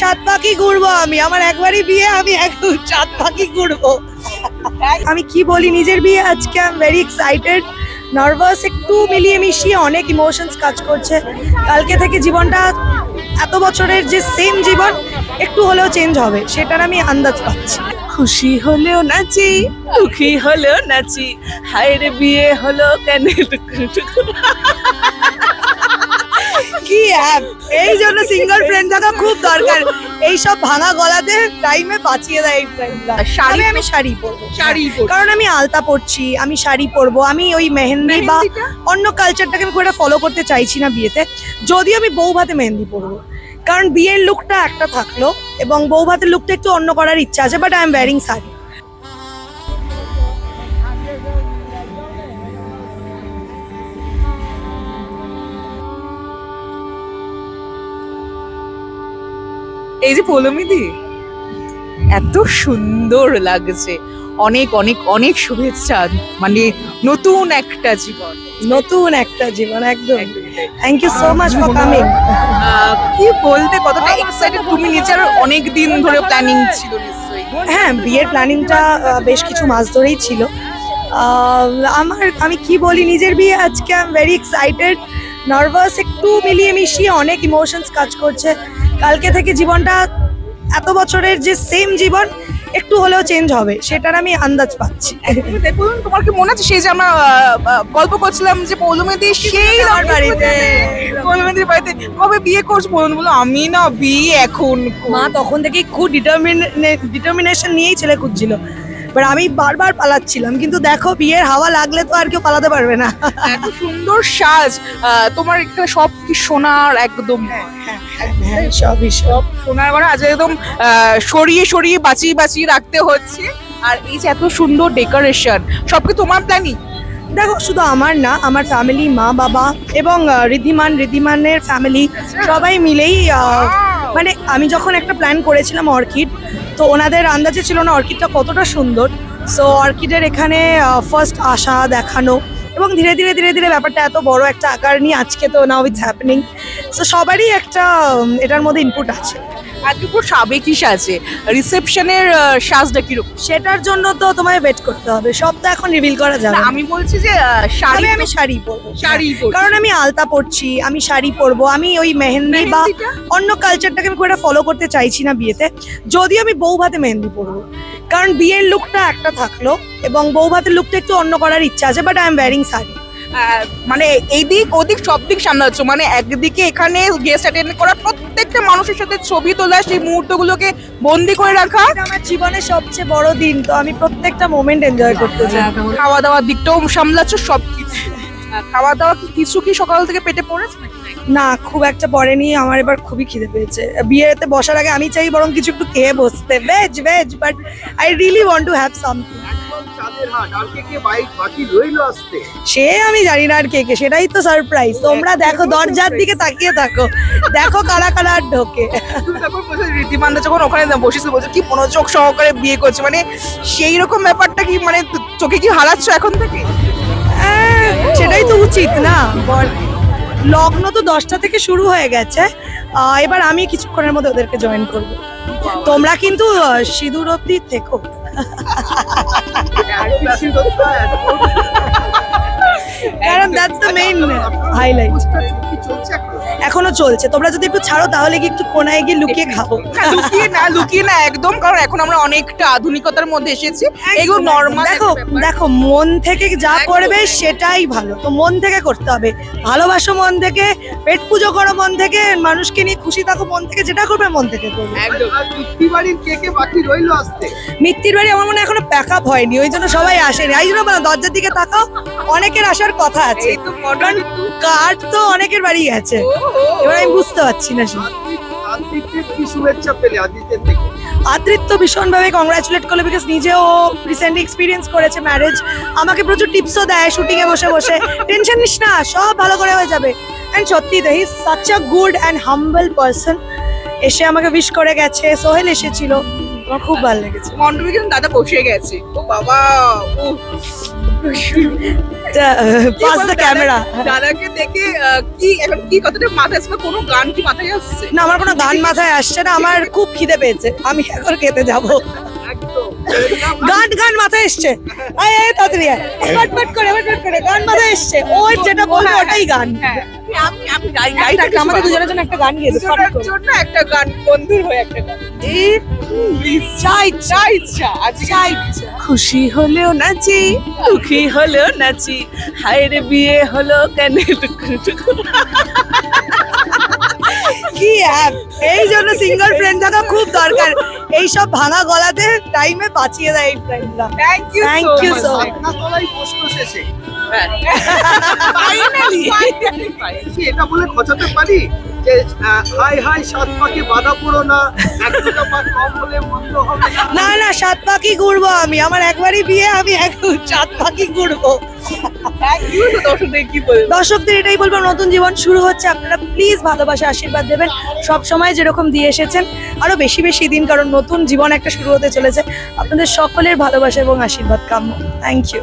সাত পাখি ঘুরবো আমি। আমার একবারই বিয়ে, আমি এক সাত পাখি ঘুরবো। আমি কি বলি, নিজের বিয়ে আজকে আই ভেরি এক্সাইটেড নার্ভাস একটু মিলিয়ে মিশিয়ে অনেক ইমোশনস কাজ করছে। কালকে থেকে জীবনটা, এত বছরের যে সেম জীবন, একটু হলেও চেঞ্জ হবে, সেটার আমি আন্দাজ পাচ্ছি। খুশি হলেও নাচি, দুঃখী হলেও নাচি, হায় রে বিয়ে হলো কেন? কি অ্যাপ এই জন্য সিঙ্গল ফ্রেন্ড থাকা খুব দরকার। এই সব ভাঙা গলাতে টাইমে বাঁচিয়ে দেয় এই ফ্রেন্ডরা শাড়ি আমি শাড়ি পরবো। শাড়ি কারণ আমি আলতা পরছি আমি শাড়ি পরবো আমি ওই মেহেন্দি বা অন্য কালচারটাকে আমি খুব একটা ফলো করতে চাইছি না বিয়েতে। যদিও আমি বউ ভাতে মেহেন্দি পরবো। কারণ বিয়ের লুকটা একটা থাকল এবং বউ ভাতের লুকটা একটু অন্য করার ইচ্ছা আছে but I am wearing sari. এই যে পৌলমিদি এত সুন্দর লাগছে। অনেক অনেক অনেক শুভেচ্ছা। মানে নতুন একটা জীবন। নতুন একটা জীবন একদম। Thank you so much for coming কি বলতে কতটা এক্সাইটেড তুমি নিজের অনেক দিন ধরে প্ল্যানিং ছিল হ্যাঁ বিয়ের প্ল্যানিংটা বেশ কিছু মাস ধরেই ছিল। আমার আমি কি বলি নিজের বিয়ে আজকে I am very excited nervous একটু মিলিয়ে মিশিয়ে অনেক ইমোশনস কাজ করছে। কালকে থেকে জীবনটা এত বছরের যে সেম জীবন একটু হলেও চেঞ্জ হবে সেটার আমি আন্দাজ পাচ্ছি। বলুন দেখুন তোমার কি মনে আছে সেই যে আমরা গল্প করছিলাম যে পৌলমেদি সেই আমার বাড়িতে। পৌলমেদির বাড়িতে। কবে বিয়ে করছ বলুন? বলো আমি না বিয়ে এখন মা তখন থেকেই খুব ডিটারমিন ডিটারমিনেশন নিয়েই ছেলে খুঁজছিল। এবার আমি বারবার পালাচ্ছিলাম কিন্তু দেখো বিয়ের হাওয়া লাগলে তো আর কেউ পালাতে পারবে না। এত সুন্দর সাজ তোমার এখানে সব কি সোনার একদম? হ্যাঁ সবই সব। সোনার মানে আজ একদম সরিয়ে সরিয়ে বাঁচিয়ে বাঁচিয়ে রাখতে হচ্ছে। আর এই যে এত সুন্দর ডেকোরেশন সব কি তোমার প্ল্যানিং দেখো শুধু আমার না আমার ফ্যামিলি মা বাবা এবং ঋদ্ধিমান ঋদ্ধিমানের ফ্যামিলি সবাই মিলেই মানে আমি যখন একটা প্ল্যান করেছিলাম অর্কিড তো ওনাদের আন্দাজে ছিল না, অর্কিডটা কতটা সুন্দর। সো অর্কিডের এখানে ফার্স্ট আসা দেখানো এবং ধীরে ধীরে ধীরে ধীরে ব্যাপারটা এত বড় একটা আকার নিয়ে আজকে তো নাও ইটস হ্যাপেনিং সো সবারই একটা এটার মধ্যে ইনপুট আছে। আজকে পুরো সাবেকি সাজে রিসেপশনের সাজটা কীরকম? সেটার জন্য তো তোমায় ওয়েট করতে হবে। সব তো এখন রিভিল করা যাবে। না। আমি বলছি যে আহ, শাড়ি আমি আমি শাড়ি পরবো। শাড়ি পরবো। কারণ আমি আলতা পরছি আমি শাড়ি পরবো আমি ওই মেহেন্দি বা মেহেন্দিটা? অন্য কালচারটাকে আমি খুব একটা ফলো করতে চাইছি না বিয়েতে। যদিও আমি বউ ভাতে মেহেন্দি পরবো। কারণ বিয়ের লুকটা একটা থাকল এবং বউ ভাতের লুকটা একটু অন্য করার ইচ্ছা আছে but I am wearing sari. মানে এইদিক ওদিক সব দিক সামলাচ্ছ। মানে একদিকে এখানে গেস্ট অ্যাটেন্ড করা প্রত্যেকটা মানুষের সাথে ছবি তোলা সেই মুহূর্তগুলোকে বন্দি করে রাখা। আমার জীবনের সবচেয়ে বড় দিন তো আমি প্রত্যেকটা মোমেন্ট এনজয় করতে চাই। খাওয়া দাওয়ার দিকটাও সামলাচ্ছ সব কিছু খাওয়া দাওয়া কি কিছু কি সকাল থেকে পেটে পড়েছে না খুব একটা পড়েনি আমার এবার খুবই খিদে পেয়েছে। বিয়েতে বসার আগে আমি চাই বরং কিছু একটু খেয়ে বসতে। Veg veg but I really want to have something সে আমি জানি না আর কে কে সেটাই তো সারপ্রাইজ তোমরা দেখো দরজার দিকে তাকিয়ে থাকো। দেখো কারা কারা আর ঢোকে। রীতিমানদা যখন ওখানে বসেছিল বলছো কি মনোযোগ সহকারে বিয়ে করছে মানে সেই রকম ব্যাপারটা কি মানে চোখে কি হারাচ্ছ এখন থেকে? আহ, সেটাই তো উচিত না লগ্ন তো দশটা থেকে শুরু হয়ে গেছে। এবার আমি কিছুক্ষণের মধ্যে ওদেরকে জয়েন করব। তোমরা কিন্তু সিঁদুর অব্দি থেকো। কারণ দ্যাটস দ্য মেইন হাইলাইট এখন চলছে। তোমরা যদি একটু ছাড়ো তাহলে কি একটু কোনায় গিয়ে লুকিয়ে খাব। না, লুকিয়ে না লুকিয়ে না একদম কারণ এখন আমরা অনেকটা আধুনিকতার মধ্যে এসেছি। এগুলো নর্মাল দেখো দেখো মন থেকে যা করবে সেটাই ভালো। তো মন থেকে করতে হবে। ভালোবাসো মন থেকে পেট পুজো করো মন থেকে মানুষকে নিয়ে খুশি থাকো মন থেকে যেটা করবে মন থেকে করবে। একদম। বাড়ির কে কে বাকি রইল আসতে? মিত্তির বাড়ি আমার মনে হয় এখনও প্যাক আপ হয়নি ওই জন্য সবাই আসেনি। এই জন্য বললাম, দরজার দিকে তাকাও অনেকের আসার কথা আছে। কার্ড তো অনেকের বাড়ি গেছে এবার আমি বুঝতে পারছি না সে। শুভেচ্ছা পেলে আদিত্যের থেকে? আদৃত্য ভীষণভাবে কংগ্রাচুলেট করল বিকজ নিজেও রিসেন্টলি এক্সপিরিয়েন্স করেছে ম্যারেজ আমাকে প্রচুর টিপসও দেয় শুটিংয়ে বসে বসে। টেনশন নিস না সব ভালো করে হয়ে যাবে। অ্যান্ড সত্যি তো he such a good and humble person এসে আমাকে উইশ করে গেছে সোহেল এসেছিল। আমার খুব ভালো লেগেছে। মণ্ডপে কিন্তু দাদা বসে গেছে। ও বাবা ও পাস দ্য ক্যামেরা দাদাকে দেখে কি এখন কি কতটা মাথায় কোনো গান কি মাথায় আসছে? না আমার কোনো গান মাথায় আসছে না আমার খুব খিদে পেয়েছে। আমি এখন খেতে যাব। গান গান মাথায় এসছে। আয় আয় তাড়াতাড়ি আয়। করে গান মাথায় এসছে। ওই যেটা বলব ওটাই গান। হ্যাঁ। আমি আমি গাই গাই একটা- আমাদের দুজনের জন্য একটা গান গিয়ে দে, দুজনের জন্য একটা গান বন্ধুর হয়ে একটা গান। এই যা ইচ্ছা যা ইচ্ছা আজকে খুশি হলেও নাচি দুঃখী হলেও নাচি হায়ের বিয়ে হলো কেন? কি অ্যাপ এই জন্য সিঙ্গল ফ্রেন্ড থাকা খুব দরকার। এই সব ভাঙা গলাতে টাইমে বাঁচিয়ে দেয় এই ফ্রেন্ডরা thank you Thank so much প্রশ্ন শেষে এটা বলে খচাতে পারি? যে হাই হাই সাত পাখি বাধা পড়ো না এক দুটো পা কম হলে মন্দ হবে না। না না সাত পাখি ঘুরবো আমি। আমার একবারই বিয়ে আমি এক সাত পাখি ঘুরবো। থ্যাংক দর্শকদের এটাই বলব নতুন জীবন শুরু হচ্ছে। আপনারা প্লিজ ভালোবাসা আশীর্বাদ দেবেন। সব সময় যেরকম দিয়ে এসেছেন আরও বেশি বেশি দিন কারণ নতুন জীবন একটা শুরু হতে চলেছে। আপনাদের সকলের ভালোবাসা এবং আশীর্বাদ কাম্য। Thank you